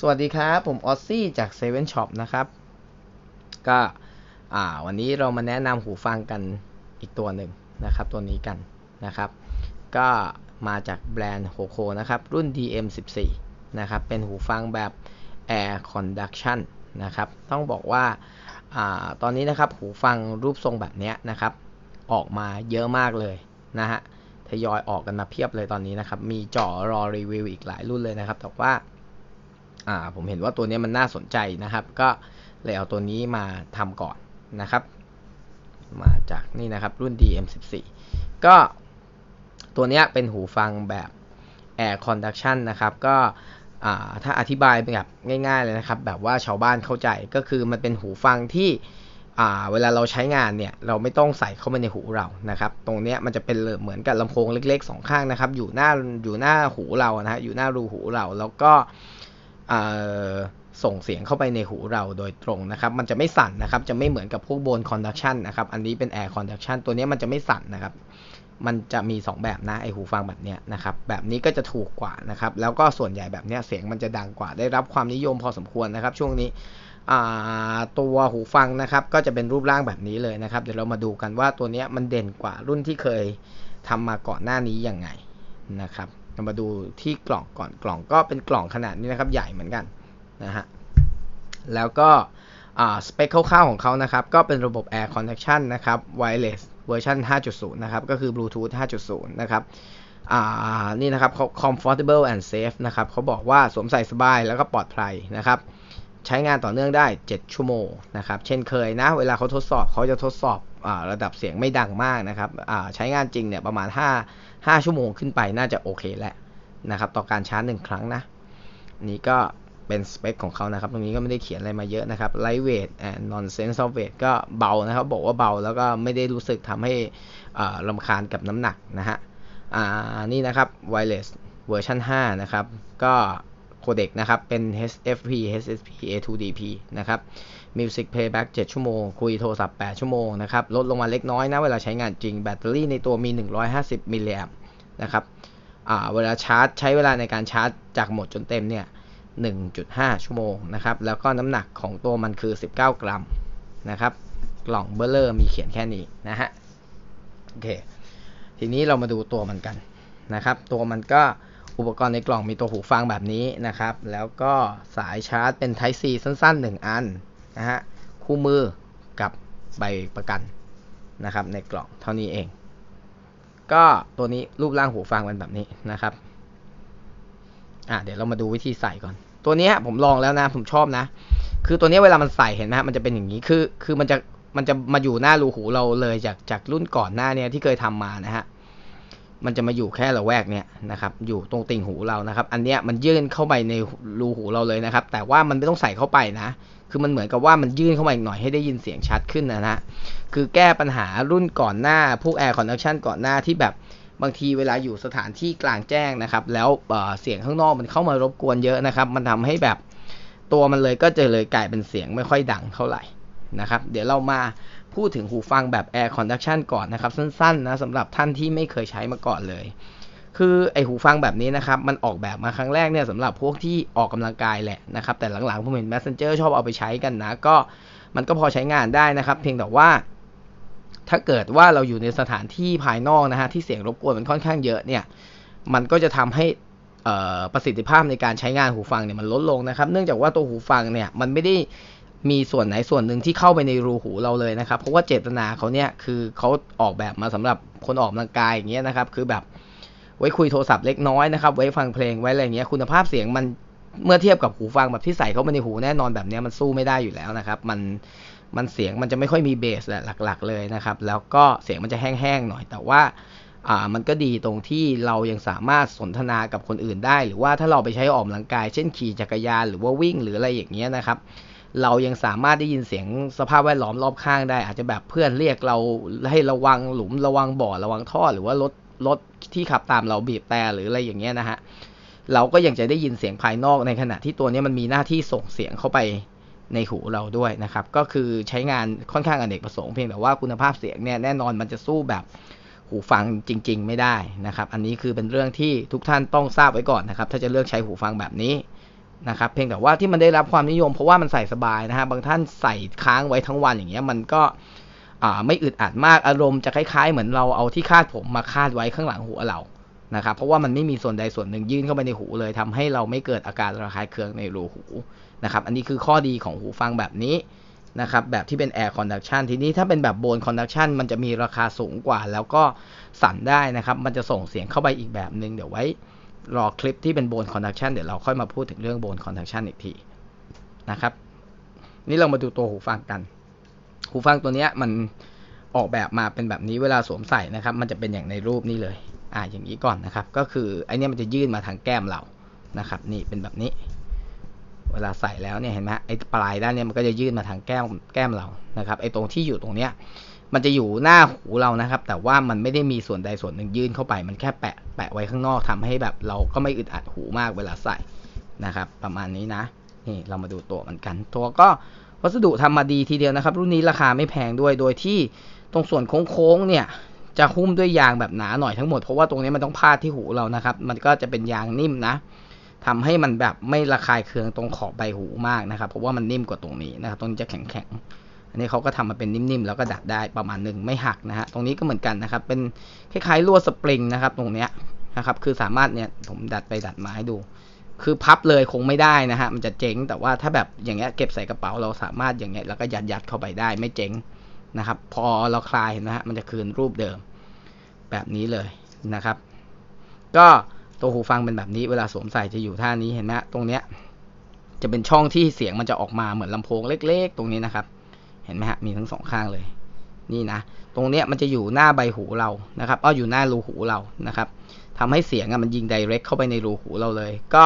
สวัสดีครับ ผมออซซี่จาก7 e Shop นะครับ ก็วันนี้เรามาแนะนำหูฟังกันอีกตัวหนึ่งนะครับ ตัวนี้กันนะครับ ก็มาจากแบรนด์โฮโคนะครับ รุ่น DM14 นะครับ เป็นหูฟังแบบ Air Conduction นะครับ ต้องบอกว่าอาตอนนี้นะครับหูฟังรูปทรงแบบนี้นะครับ ออกมาเยอะมากเลยนะฮะทยอยออกกันมาเพียบเลยตอนนี้นะครับ มีจ่อรอรีวิวอีกหลายรุ่นเลยนะครับแต่ว่า อ่าผมเห็นว่าตัวนี้มันน่าสนใจนะครับ ก็เลยเอาตัวนี้มาทำก่อนนะครับ มาจากนี่นะครับรุ่น DM14 ก็ตัวนี้เป็นหูฟังแบบ Air Conduction นะครับ ก็ถ้าอธิบายแบบง่าย ๆ เลยนะครับ แบบว่าชาวบ้านเข้าใจก็คือมันเป็นหูฟังที่เวลาเราใช้งานเนี่ยเราไม่ต้องใส่เข้าไปในหูเรานะครับ ตรงนี้มันจะเป็นเหมือนกับลำโพงเล็กๆสองข้างนะครับ อยู่หน้าอยู่หน้าหูเรานะฮะอยู่หน้ารูหูเราแล้วก็ ส่งเสียงเข้าไปในหูเราโดยตรงนะครับ มันจะไม่สั่นนะครับ จะไม่เหมือนกับพวกโบนคอนดักชันนะครับ อันนี้เป็นแอร์คอนดักชันตัวนี้มันจะไม่สั่นนะครับ มันจะมี 2 แบบนะไอหูฟังแบบนี้นะครับ แบบนี้ก็จะถูกกว่านะครับ แล้วก็ส่วนใหญ่แบบนี้เสียงมันจะดังกว่า ได้รับความนิยมพอสมควรนะครับ ช่วงนี้ตัวหูฟังนะครับ ก็จะเป็นรูปร่างแบบนี้เลยนะครับ เดี๋ยวเรามาดูกันว่าตัวนี้มันเด่นกว่ารุ่นที่เคยทำมาก่อนหน้านี้ยังไงนะครับ เรามาดูที่กล่องก่อนกล่องก็เป็นกล่องขนาดนี้นะครับ ใหญ่เหมือนกันนะฮะแล้วก็สเปคคร่าวๆของเขานะครับ ก็เป็นระบบ Air Connection นะครับ Wireless เวอร์ชัน5.0 นะครับ ก็คือ Bluetooth 5.0 นะครับนี่นะครับ comfortable and safe นะครับเขาบอกว่าสวมใส่สบายแล้วก็ปลอดภัยนะครับ ใช้งานต่อเนื่องได้ 7 ชั่วโมงนะครับ เช่นเคยนะ เวลาเขาทดสอบเขาจะทดสอบ ระดับเสียงไม่ดังมากนะครับใช้งานจริงเนี่ยประมาณ 5 5 ชั่วโมงขึ้นไปน่าจะโอเคแหละนะครับต่อการชาร์จ1ครั้งนะ นี่ก็เป็นสเปคของเขานะครับ ตรงนี้ก็ไม่ได้เขียนอะไรมาเยอะนะครับ lightweight and non-sense of weight ก็เบานะครับ บอกว่าเบาแล้วก็ไม่ได้รู้สึกทำให้ลำคาญกับน้ำหนักนะฮะนี่นะครับ wireless เวอร์ชัน5นะครับ ก็โคเด็กนะครับ เป็น HFP HSP A2DP นะครับ Music Playback 7 ชั่วโมง คุยโทรศัพท์ 8 ชั่วโมงนะครับ ลดลงมาเล็กน้อยนะ เวลาใช้งานจริง แบตเตอรี่ในตัวมี 150 มิลลิแอมนะครับเวลาชาร์จ ใช้เวลาในการชาร์จจากหมดจนเต็มเนี่ย 1.5 ชั่วโมงนะครับ แล้วก็น้ำหนักของตัวมันคือ 19 กรัมนะครับ กล่องเบลเลอร์มีเขียนแค่นี้นะฮะ โอเค ทีนี้เรามาดูตัวมันกันนะครับ ตัวมันก็อุปกรณ์ในกล่องมีตัวหูฟังแบบนี้นะครับ แล้วก็สายชาร์จเป็น Type C สั้นๆ 1 อัน นะฮะคู่มือกับใบประกันนะครับ ในกล่องเท่านี้เอง ก็ตัวนี้รูปร่างหูฟังเป็นแบบนี้นะครับอะเดี๋ยวเรามาดูวิธีใส่ก่อน ตัวนี้ผมลองแล้วนะ ผมชอบนะ คือตัวนี้เวลามันใส่เห็นไหมมันจะเป็นอย่างนี้คือคือมันจะมันจะมาอยู่หน้ารูหูเราเลยจากจากรุ่นก่อนหน้าเนี่ยที่เคยทำมานะฮะ มันจะมาอยู่แค่ระแวกเนี่ยนะครับ อยู่ตรงติ่งหูเรานะครับ อันเนี้ยมันยื่นเข้าไปในรูหูเราเลยนะครับ แต่ว่ามันไม่ต้องใส่เข้าไปนะ คือมันเหมือนกับว่ามันยื่นเข้ามาอีกหน่อยให้ได้ยินเสียงชัดขึ้นนะนะคือแก้ปัญหารุ่นก่อนหน้า พวก Air Conduction ก่อนหน้าที่แบบบางทีเวลาอยู่สถานที่กลางแจ้งนะครับ แล้วเสียงข้างนอกมันเข้ามารบกวนเยอะนะครับ มันทำให้แบบตัวมันเลยก็จะเลยกลายเป็นเสียงไม่ค่อยดังเท่าไหร่นะครับ เดี๋ยวเรามา พูดถึงหูฟังแบบ Air Conduction ก่อนนะครับ สั้นๆนะสำหรับท่านที่ไม่เคยใช้มาก่อนเลย คือไอหูฟังแบบนี้นะครับ มันออกแบบมาครั้งแรกเนี่ยสำหรับพวกที่ออกกำลังกายแหละนะครับ แต่หลังๆผมเห็น Messenger ชอบเอาไปใช้กันนะ ก็มันก็พอใช้งานได้นะครับ เพียงแต่ว่าถ้าเกิดว่าเราอยู่ในสถานที่ภายนอกนะฮะที่เสียงรบกวนมันค่อนข้างเยอะเนี่ย มันก็จะทำให้ประสิทธิภาพในการใช้งานหูฟังเนี่ยมันลดลงนะครับ เนื่องจากว่าตัวหูฟังเนี่ยมันไม่ได้ มีส่วนไหนส่วนหนึ่งที่เข้าไปในรูหูเราเลยนะครับ เพราะว่าเจตนาเขาเนี่ยคือเขาออกแบบมาสำหรับคนออกกำลังกายอย่างเงี้ยนะครับ คือแบบไว้คุยโทรศัพท์เล็กน้อยนะครับ ไว้ฟังเพลงไว้อะไรเงี้ย คุณภาพเสียงมันเมื่อเทียบกับหูฟังแบบที่ใส่เข้าไปในหูแน่นอนแบบนี้มันสู้ไม่ได้อยู่แล้วนะครับ มันมันเสียงมันจะไม่ค่อยมีเบสแหละหลัก ๆ เลยนะครับ แล้วก็เสียงมันจะแห้งๆหน่อย แต่ว่าอ่ามันก็ดีตรงที่เรายังสามารถสนทนากับคนอื่นได้ หรือว่าถ้าเราไปใช้ออกกำลังกาย เช่นขี่จักรยานหรือว่าวิ่งหรืออะไรอย่างเงี้ยนะครับ เรายังสามารถได้ยินเสียงสภาพแวดล้อมรอบข้างได้ อาจจะแบบเพื่อนเรียกเราให้ระวังหลุมระวังบ่อระวังท่อ หรือว่ารถรถที่ขับตามเราบีบแต่หรืออะไรอย่างเงี้ยนะฮะเราก็ยังจะได้ยินเสียงภายนอกในขณะที่ตัวนี้มันมีหน้าที่ส่งเสียงเข้าไปในหูเราด้วยนะครับ ก็คือใช้งานค่อนข้างอเนกประสงค์เพียงแต่ว่าคุณภาพเสียงเนี่ยแน่นอนมันจะสู้แบบหูฟังจริง ๆ ไม่ได้นะครับ อันนี้คือเป็นเรื่องที่ทุกท่านต้องทราบไว้ก่อนนะครับ ถ้าจะเลือกใช้หูฟังแบบนี้ นะครับเพียงแต่ว่าที่มันได้รับความนิยม เพราะว่ามันใส่สบายนะฮะบางท่านใส่ค้างไว้ทั้งวันอย่างเงี้ยมันก็ไม่อึดอัดมากอารมณ์จะคล้ายๆ เหมือนเราเอาที่คาดผมมาคาดไว้ข้างหลังหัวเรานะครับเพราะว่ามันไม่มีส่วนใดส่วนหนึ่งยื่นเข้าไปในหูเลยทำให้เราไม่เกิดอาการระคายเคืองในรูหูนะครับอันนี้คือข้อดีของหูฟังแบบนี้นะครับแบบที่เป็น air conduction ทีนี้ถ้าเป็นแบบ bone conduction มันจะมีราคาสูงกว่า แล้วก็สั่นได้นะครับ มันจะส่งเสียงเข้าไปอีกแบบหนึ่งเดี๋ยวไว้ รอคลิปที่เป็น bone conduction เดี๋ยวเราค่อยมาพูดถึงเรื่อง bone conduction อีกทีนะครับ นี่เรามาดูตัวหูฟังกัน หูฟังตัวนี้มันออกแบบมาเป็นแบบนี้เวลาสวมใส่นะครับ มันจะเป็นอย่างในรูปนี้เลย อ่าอย่างนี้ก่อนนะครับ ก็คือไอเนี้ยมันจะยื่นมาทางแก้มเรานะครับ นี่เป็นแบบนี้ เวลาใส่แล้วเนี่ยเห็นไหมไอ้ปลายด้านเนี้ยมันก็จะยื่นมาทางแก้มแก้มเรานะครับไอ้ตรงที่อยู่ตรงเนี้ย มันจะอยู่หน้าหูเรานะครับ แต่ว่ามันไม่ได้มีส่วนใดส่วนหนึ่งยื่นเข้าไป มันแค่แปะแปะไว้ข้างนอกทำให้แบบเราก็ไม่อึดอัดหูมากเวลาใส่นะครับ ประมาณนี้นะนี่เรามาดูตัวมันกัน ตัวก็วัสดุทำมาดีทีเดียวนะครับ รุ่นนี้ราคาไม่แพงด้วยโดยที่ตรงส่วนโค้งๆเนี่ยจะหุ้มด้วยยางแบบหนาหน่อยทั้งหมดเพราะว่าตรงนี้มันต้องพาดที่หูเรานะครับ มันก็จะเป็นยางนิ่มนะทำให้มันแบบไม่ระคายเคืองตรงขอบใบหูมากนะครับ เพราะว่ามันนิ่มกว่าตรงนี้นะครับตรงนี้จะแข็งๆ อันนี้เขาก็ทำมาเป็นนิ่มๆ แล้วก็ดัดได้ประมาณหนึ่งไม่หักนะฮะ ตรงนี้ก็เหมือนกันนะครับ เป็นคล้ายๆลวดสปริงนะครับ ตรงเนี้ยนะครับ คือสามารถเนี่ยผมดัดไปดัดมาให้ดู คือพับเลยคงไม่ได้นะฮะ มันจะเจ๊ง แต่ว่าถ้าแบบอย่างเงี้ยเก็บใส่กระเป๋าเราสามารถอย่างเงี้ยแล้วก็ยัดยัดๆเข้าไปได้ไม่เจ๊งนะครับ พอเราคลายเห็นนะฮะ มันจะคืนรูปเดิม แบบนี้เลยนะครับ ก็ตัวหูฟังเป็นแบบนี้ เวลาสวมใส่จะอยู่ท่านี้เห็นไหมตรงเนี้ยจะเป็นช่องที่เสียงมันจะออกมาเหมือนลำโพงเล็ก ๆ ตรงนี้นะครับ เห็นไหมฮะมีทั้งสองข้างเลย นี่นะ ตรงเนี้ยมันจะอยู่หน้าใบหูเรานะครับอ้ออยู่หน้ารูหูเรานะครับทำให้เสียงมันยิงไดเรกเข้าไปในรูหูเราเลย ก็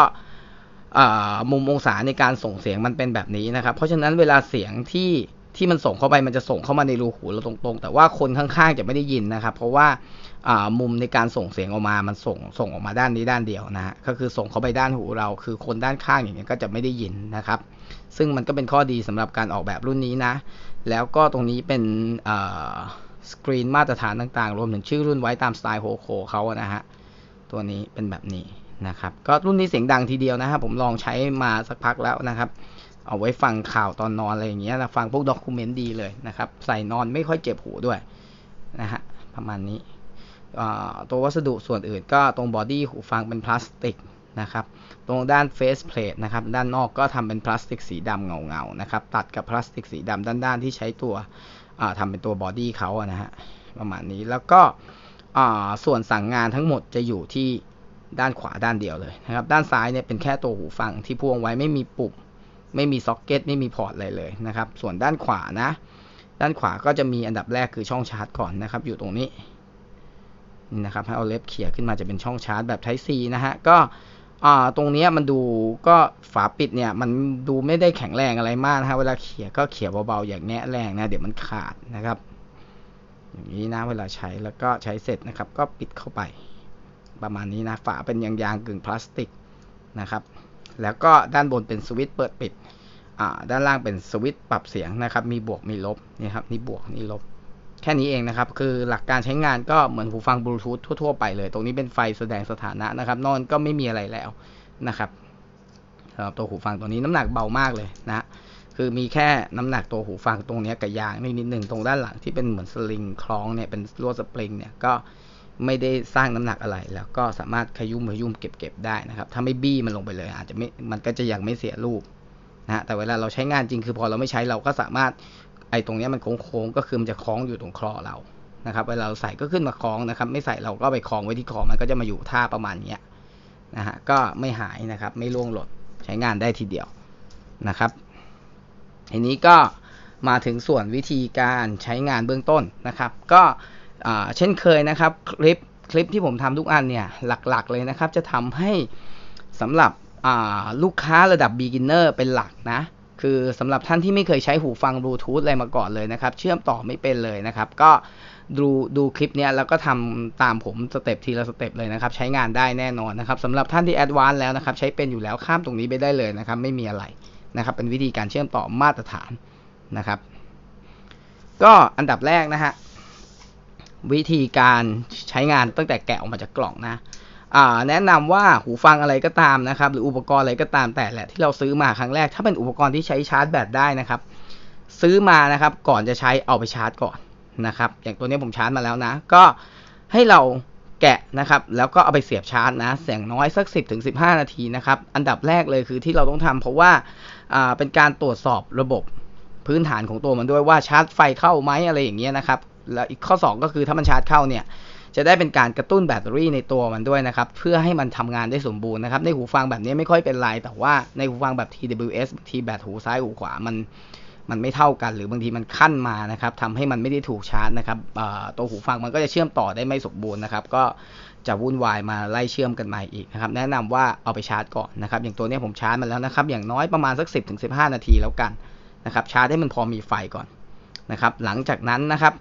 มุมองศาในการส่งเสียงมันเป็นแบบนี้นะครับ เพราะฉะนั้นเวลาเสียงที่ที่มันส่งเข้าไปมันจะส่งเข้ามาในรูหูเราตรงๆ แต่ว่าคนข้างๆจะไม่ได้ยินนะครับ เพราะว่าอ่ามุมในการส่งเสียงออกมา มันส่งส่งออกมาด้านนี้ด้านเดียวนะฮะ ก็คือส่งเข้าไปด้านหูเรา คือคนด้านข้างอย่างเงี้ยก็จะไม่ได้ยินนะครับ ซึ่งมันก็เป็นข้อดีสำหรับการออกแบบรุ่นนี้นะ แล้วก็ตรงนี้เป็นสกรีนมาตรฐานต่างๆ รวมถึงชื่อรุ่นไว้ตามสไตล์โฮโคเขานะฮะ ตัวนี้เป็นแบบนี้นะครับ ก็รุ่นนี้เสียงดังทีเดียวนะครับ ผมลองใช้มาสักพักแล้วนะครับ เอาไว้ฟังข่าวตอนนอนอะไรอย่างเงี้ยนะฟังพวกด็อกิเมนต์ดีเลยนะครับ ใส่นอนไม่ค่อยเจ็บหูด้วยนะฮะ ประมาณนี้ ตัววัสดุส่วนอื่นก็ตรงบอดี้หูฟังเป็นพลาสติก นะครับ ตรงด้านเฟสเพลทนะครับ ด้านนอกก็ทำเป็นพลาสติกสีดำเงาๆนะครับ ตัดกับพลาสติกสีดำด้านๆที่ใช้ตัวอ่าทำเป็นตัวบอดี้เขาอะนะฮะ ประมาณนี้ แล้วก็ส่วนสั่งงานทั้งหมดจะอยู่ที่ด้านขวาด้านเดียวเลยนะครับ ด้านซ้ายเนี่ยเป็นแค่ตัวหูฟังที่พ่วงไว้ไม่มีปุ่ม ไม่มีซ็อกเก็ต ไม่มีพอร์ตอะไรเลยนะครับ ส่วนด้านขวานะ ด้านขวาก็จะมีอันดับแรกคือช่องชาร์จก่อนนะครับ อยู่ตรงนี้นี่นะครับให้เอาเล็บเขี่ยขึ้นมาจะเป็นช่องชาร์จแบบ Type C นะฮะ ก็ อ่าตรงนี้มันดูก็ฝาปิดเนี่ย มันดูไม่ได้แข็งแรงอะไรมากนะฮะเวลาเขี่ยก็เขี่ยเบาๆอย่างแงะแรงนะ เดี๋ยวมันขาดนะครับ อย่างนี้นะเวลาใช้แล้วก็ใช้เสร็จนะครับ ก็ปิดเข้าไป ประมาณนี้นะ ฝาเป็นยางๆกึ่งพลาสติกนะครับ แล้วก็ด้านบนเป็นสวิตช์เปิดปิด อ่า ด้านล่างเป็นสวิตช์ปรับเสียงนะครับ มีบวกมีลบนี่ครับนี่บวกนี่ลบ แค่นี้เองนะครับ คือหลักการใช้งานก็เหมือนหูฟังบลูทูธทั่วๆไปเลย ตรงนี้เป็นไฟแสดงสถานะนะครับ นอนก็ไม่มีอะไรแล้วนะครับสำหรับตัวหูฟังตัวนี้น้ำหนักเบามากเลยนะคือมีแค่น้ำหนักตัวหูฟังตรงนี้กับยางนิดหนึ่งตรงด้านหลังที่เป็นเหมือนสลิงคล้องเนี่ยเป็นลวดสปริงเนี่ยก็ไม่ได้สร้างน้ำหนักอะไร แล้วก็สามารถขยุ่มขยุ่มเก็บๆได้นะครับ ถ้าไม่บี้มันลงไปเลย อาจจะไม่มันก็จะยังไม่เสียรูปนะฮะแต่เวลาเราใช้งานจริงคือพอเราไม่ใช้เราก็สามารถ ไอ้ตรงนี้มันโค้งๆก็คือมันจะคล้องอยู่ตรงคลอเรานะครับเวลาเราใส่ก็ขึ้นมาคล้องนะครับ ไม่ใส่เราก็ไปคล้องไว้ที่คอมันก็จะมาอยู่ท่าประมาณนี้นะฮะก็ไม่หายนะครับ ไม่ล่วงหล่นใช้งานได้ทีเดียวนะครับทีนี้ก็มาถึงส่วนวิธีการใช้งานเบื้องต้นนะครับ ก็เช่นเคยนะครับ คลิปคลิปที่ผมทำทุกอันเนี่ยหลักๆเลยนะครับ จะทำให้สำหรับลูกค้าระดับ beginner เป็นหลักนะ คือสำหรับท่านที่ไม่เคยใช้หูฟังบลูทูธอะไรมาก่อนเลยนะครับ เชื่อมต่อไม่เป็นเลยนะครับ ก็ดูดูคลิปเนี้ยแล้วก็ทำตามผมสเต็ปทีละสเต็ปเลยนะครับ ใช้งานได้แน่นอนนะครับสำหรับท่านที่แอดวานซ์แล้วนะครับ ใช้เป็นอยู่แล้วข้ามตรงนี้ไปได้เลยนะครับ ไม่มีอะไรนะครับ เป็นวิธีการเชื่อมต่อมาตรฐานนะครับ ก็อันดับแรกนะฮะวิธีการใช้งานตั้งแต่แกะออกมาจากกล่องนะ แนะนำว่าหูฟังอะไรก็ตามนะครับ หรืออุปกรณ์อะไรก็ตามแต่แหละที่เราซื้อมาครั้งแรก ถ้าเป็นอุปกรณ์ที่ใช้ชาร์จแบตได้นะครับ ซื้อมานะครับ ก่อนจะใช้เอาไปชาร์จก่อนนะครับ อย่างตัวนี้ผมชาร์จมาแล้วนะ ก็ให้เราแกะนะครับ แล้วก็เอาไปเสียบชาร์จนะเสียงน้อยสัก 10-15ถึงนาทีนะครับ อันดับแรกเลยคือที่เราต้องทำเพราะว่าอ่าเป็นการตรวจสอบระบบพื้นฐานของตัวมันด้วยว่าชาร์จไฟเข้าไหมอะไรอย่างเงี้ยนะครับ แล้วอีกข้อ 2 ก็คือถ้ามันชาร์จเข้าเนี่ย จะได้เป็นการกระตุ้นแบตเตอรี่ในตัวมันด้วยนะครับ เพื่อให้มันทำงานได้สมบูรณ์นะครับ ในหูฟังแบบนี้ไม่ค่อยเป็นไร แต่ว่าในหูฟังแบบ TWS บางทีแบตหูซ้ายหูขวามันมันไม่เท่ากัน หรือบางทีมันขั้นมานะครับทำให้มันไม่ได้ถูกชาร์จนะครับตัวหูฟังมันก็จะเชื่อมต่อได้ไม่สมบูรณ์นะครับ ก็จะวุ่นวายมาไล่เชื่อมกันใหม่อีกนะครับ แนะนำว่าเอาไปชาร์จก่อนนะครับ อย่างตัวนี้ผมชาร์จมาแล้วนะครับ อย่างน้อยประมาณสัก 10-15 นาทีแล้วกันนะครับ ชาร์จให้มันพอมีไฟก่อนนะครับ หลังจากนั้นนะครับ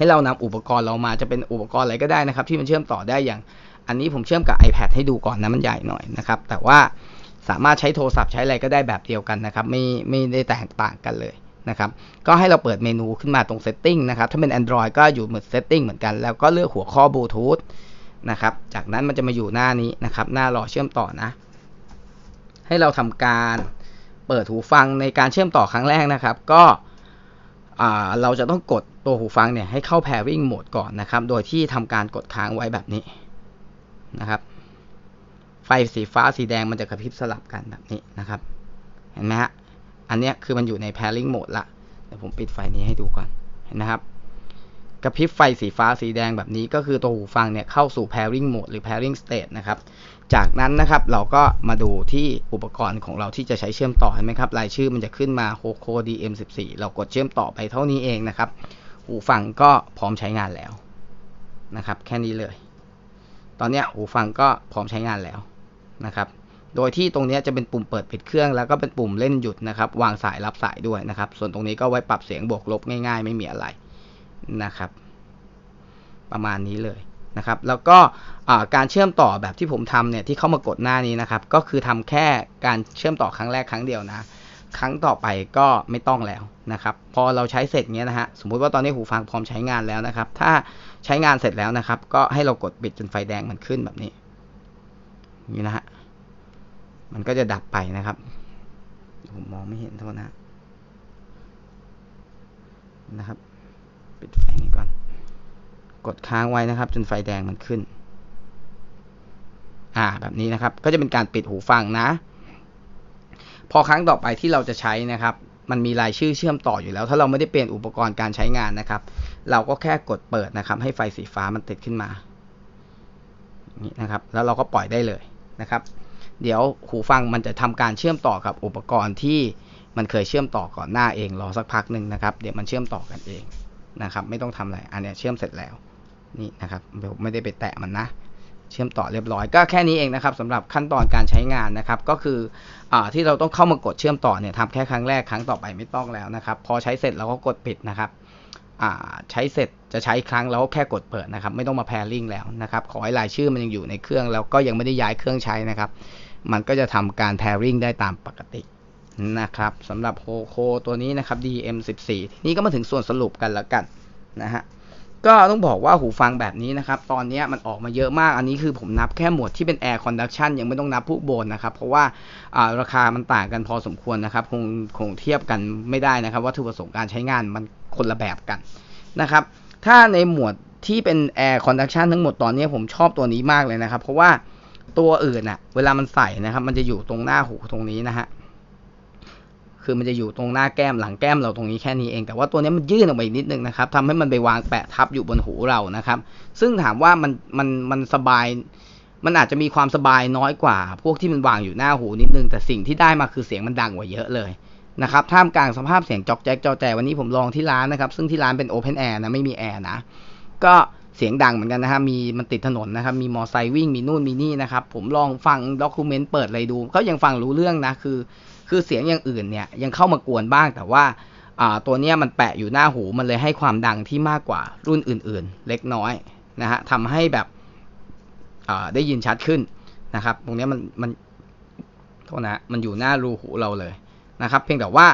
ให้เรานำอุปกรณ์เรามาจะเป็นอุปกรณ์อะไรก็ได้นะครับ ที่มันเชื่อมต่อได้อย่าง อันนี้ผมเชื่อมกับ iPad ให้ดูก่อนนะมันใหญ่หน่อยนะครับ แต่ว่าสามารถใช้โทรศัพท์ใช้อะไรก็ได้แบบเดียวกันนะครับ ไม่ไม่ได้แตกต่างกันเลยนะครับก็ให้เราเปิดเมนูขึ้นมาตรง Setting นะครับ ถ้าเป็น Android ก็อยู่เหมือน Setting เหมือนกัน แล้วก็เลือกหัวข้อบลูทูธนะครับ จากนั้นมันจะมาอยู่หน้านี้นะครับ หน้ารอเชื่อมต่อนะ ให้เราทำการเปิดหูฟังในการเชื่อมต่อครั้งแรกนะครับ ก็เราจะต้องกด ตัวหูฟังเนี่ยให้เข้า pairing mode ก่อนนะครับ โดยที่ทำการกดค้างไว้แบบนี้นะครับ ไฟสีฟ้าสีแดงมันจะกระพริบสลับกันแบบนี้นะครับ เห็นไหมฮะ อันนี้คือมันอยู่ใน pairing mode ละ เดี๋ยวผมปิดไฟนี้ให้ดูก่อน เห็นนะครับ กระพริบไฟสีฟ้าสีแดงแบบนี้ก็คือตัวหูฟังเนี่ยเข้าสู่ pairing mode หรือ pairing state นะครับ จากนั้นนะครับเราก็มาดูที่อุปกรณ์ของเราที่จะใช้เชื่อมต่อเห็นไหมครับ รายชื่อมันจะขึ้นมา Hoco DM14 เรากดเชื่อมต่อไปเท่านี้เองนะครับ หูฟังก็พร้อมใช้งานแล้วนะครับ แค่นี้เลย ตอนนี้หูฟังก็พร้อมใช้งานแล้วนะครับ โดยที่ตรงนี้จะเป็นปุ่มเปิดปิดเครื่อง แล้วก็เป็นปุ่มเล่นหยุดนะครับ วางสายรับสายด้วยนะครับ ส่วนตรงนี้ก็ไว้ปรับเสียงบวกลบง่าย ๆ ไม่มีอะไรนะครับ ประมาณนี้เลยนะครับ แล้วก็การเชื่อมต่อแบบที่ผมทำเนี่ยที่เข้ามากดหน้านี้นะครับ ก็คือทำแค่การเชื่อมต่อครั้งแรกครั้งเดียวนะ ครั้งต่อไปก็ไม่ต้องแล้วนะครับ พอเราใช้เสร็จเนี้ยนะฮะ สมมุติว่าตอนนี้หูฟังพร้อมใช้งานแล้วนะครับ ถ้าใช้งานเสร็จแล้วนะครับ ก็ให้เรากดปิดจนไฟแดงมันขึ้นแบบนี้นี่นะฮะ มันก็จะดับไปนะครับ ผมมองไม่เห็นเท่านะนะครับ ปิดไฟนี้ก่อน กดค้างไว้นะครับ จนไฟแดงมันขึ้น อ่า แบบนี้นะครับ ก็จะเป็นการปิดหูฟังนะ พอครั้งต่อไปที่เราจะใช้นะครับ มันมีรายชื่อเชื่อมต่ออยู่แล้ว ถ้าเราไม่ได้เปลี่ยนอุปกรณ์การใช้งานนะครับ เราก็แค่กดเปิดนะครับ ให้ไฟสีฟ้ามันติดขึ้นมานี่นะครับ แล้วเราก็ปล่อยได้เลยนะครับ เดี๋ยวหูฟังมันจะทำการเชื่อมต่อกับอุปกรณ์ที่มันเคยเชื่อมต่อก่อนหน้าเองรอสักพักหนึ่งนะครับ เดี๋ยวมันเชื่อมต่อกันเองนะครับ ไม่ต้องทำอะไร อันนี้เชื่อมเสร็จแล้วนี่นะครับไม่ได้ไปแตะมันนะ เชื่อมต่อเรียบร้อยก็แค่นี้เองนะครับสำหรับขั้นตอนการใช้งานนะครับ ก็คืออที่เราต้องเข้ามากดเชื่อมต่อเนี่ยทำแค่ครั้งแรกครั้งต่อไปไม่ต้องแล้วนะครับ พอใช้เสร็จเราก็กดปิดนะครับใช้เสร็จจะใช้ครั้งแล้วแค่กดเปิดนะครับ ไม่ต้องมาแพรลิงแล้วนะครับ ขอให้รายชื่อมันยังอยู่ในเครื่องแล้วก็ยังไม่ได้ย้ายเครื่องใช้นะครับ มันก็จะทำการแพร์ริงได้ตามปกตินะครับสำหรับโฮโคตัวนี้นะครับ DM14 นี่ก็มาถึงส่วนสรุปกันแล้วกันนะฮะ ก็ต้องบอกว่าหูฟังแบบนี้นะครับ ตอนนี้มันออกมาเยอะมาก อันนี้คือผมนับแค่หมวดที่เป็น Air Conduction ยังไม่ต้องนับพวกโบนนะครับ เพราะว่าราคามันต่างกันพอสมควรนะครับ คงคงเทียบกันไม่ได้นะครับวัตถุประสงค์การใช้งานมันคนละแบบกันนะครับ ถ้าในหมวดที่เป็น Air Conduction ทั้งหมดตอนนี้ผมชอบตัวนี้มากเลยนะครับ เพราะว่าตัวอื่นอะเวลามันใส่นะครับ มันจะอยู่ตรงหน้าหูตรงนี้นะฮะ คือมันจะอยู่ตรงหน้าแก้มหลังแก้มเราตรงนี้แค่นี้เอง แต่ว่าตัวนี้มันยื่นออกไปอีกนิดนึงนะครับทำให้มันไปวางแปะทับอยู่บนหูเรานะครับ ซึ่งถามว่ามันมันมันสบาย มันอาจจะมีความสบายน้อยกว่า พวกที่มันวางอยู่หน้าหูนิดนึง แต่สิ่งที่ได้มาคือเสียงมันดังกว่าเยอะเลยนะครับท่ามกลางสภาพเสียงจอกแจ๊กจอแจวันนี้ผมลองที่ร้านนะครับซึ่งที่ร้านเป็นโอเพนแอร์นะไม่มีแอร์นะก็เสียงดังเหมือนกันนะครับมีมันติดถนนนะครับมีมอไซค์วิ่งมีนู่นมีนี่นะครับผมลองฟังด็อกิเมนต์เปิดอะไรดูก็ยังฟังรู้เรื่องนะคือ คือเสียงอย่างอื่นเนี่ยยังเข้ามากวนบ้างแต่ว่าตัวนี้มันแปะอยู่หน้าหูมันเลยให้ความดังที่มากกว่ารุ่นอื่น ๆ เล็กน้อยนะฮะทำให้แบบได้ยินชัดขึ้นนะครับ ตรงนี้มันมันโทษนะมันอยู่หน้ารูหูเราเลยนะครับ เพียงแต่ว่า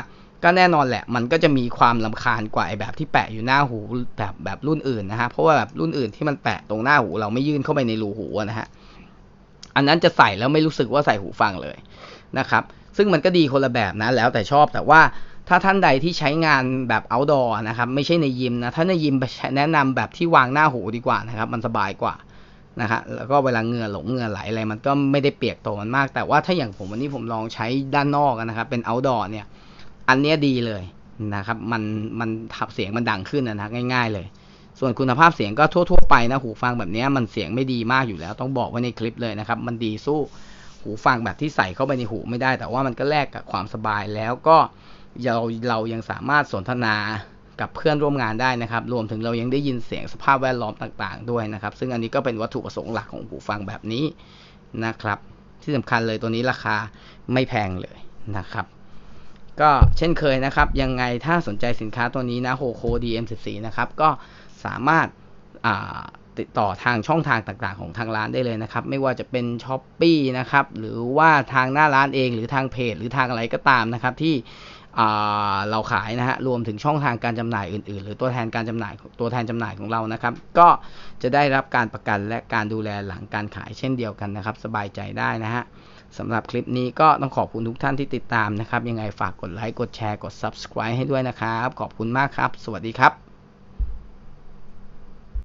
ก็แน่นอนแหละ มันก็จะมีความลำคาญกว่าไอ้แบบที่แปะอยู่หน้าหูแบบแบบรุ่นอื่นนะฮะเพราะว่าแบบรุ่นอื่นที่มันแปะตรงหน้าหูเราไม่ยื่นเข้าไปในรูหูนะฮะอันนั้นจะใส่แล้วไม่รู้สึกว่าใส่หูฟังเลยนะครับ ซึ่งมันก็ดีคนละแบบนะแล้วแต่ชอบแต่ว่าถ้าท่านใดที่ใช้งานแบบ outdoor นะครับไม่ใช่ในยิมนะถ้าในยิมแนะนำแบบที่วางหน้าหูดีกว่านะครับมันสบายกว่านะฮะแล้วก็เวลาเหงื่อหลงเหงื่อไหลอะไรมันก็ไม่ได้เปียกตัวมันมาก แต่ว่าถ้าอย่างผมวันนี้ผมลองใช้ด้านนอกนะครับเป็น outdoor เนี่ยอันเนี้ยดีเลยนะครับมันมันทับเสียงมันดังขึ้นนะนะง่าย ๆ เลย ส่วนคุณภาพเสียงก็ทั่ว ๆ ไปนะหูฟังแบบนี้มันเสียงไม่ดีมากอยู่แล้ว ต้องบอกไว้ในคลิปเลยนะครับมันดีสู้ หูฟังแบบที่ใส่เข้าไปในหูไม่ได้ แต่ว่ามันก็แลกกับความสบายแล้วก็เราเรายังสามารถสนทนากับเพื่อนร่วมงานได้นะครับ รวมถึงเรายังได้ยินเสียงสภาพแวดล้อมต่างๆ ด้วยนะครับ ซึ่งอันนี้ก็เป็นวัตถุประสงค์หลักของหูฟังแบบนี้นะครับ ที่สำคัญเลยตัวนี้ราคาไม่แพงเลยนะครับ ก็เช่นเคยนะครับ ยังไงถ้าสนใจสินค้าตัวนี้นะโฮโค DM14 นะครับ ก็สามารถ ติดต่อทางช่องทางต่างๆ ของทางร้านได้เลยนะครับ ไม่ว่าจะเป็น s h อ p e e นะครับหรือว่าทางหน้าร้านเองหรือทางเพจ หรือทางอะไรก็ตามนะครับที่เราขายนะฮะรวมถึงช่องทางการจำหน่ายอื่น ๆ หรือตัวแทนการจำหน่ายตัวแทนจำหน่ายของเรานะครับ ก็จะได้รับการประกันและการดูแลหลังการขายเช่นเดียวกันนะครับ สบายใจได้นะฮะสำหรับคลิปนี้ก็ต้องขอบคุณทุกท่านที่ติดตามนะครับ ยังไงฝากกดไลค์กดแชร์กด subscribe ให้ด้วยนะครับ ขอบคุณมากครับ สวัสดีครับ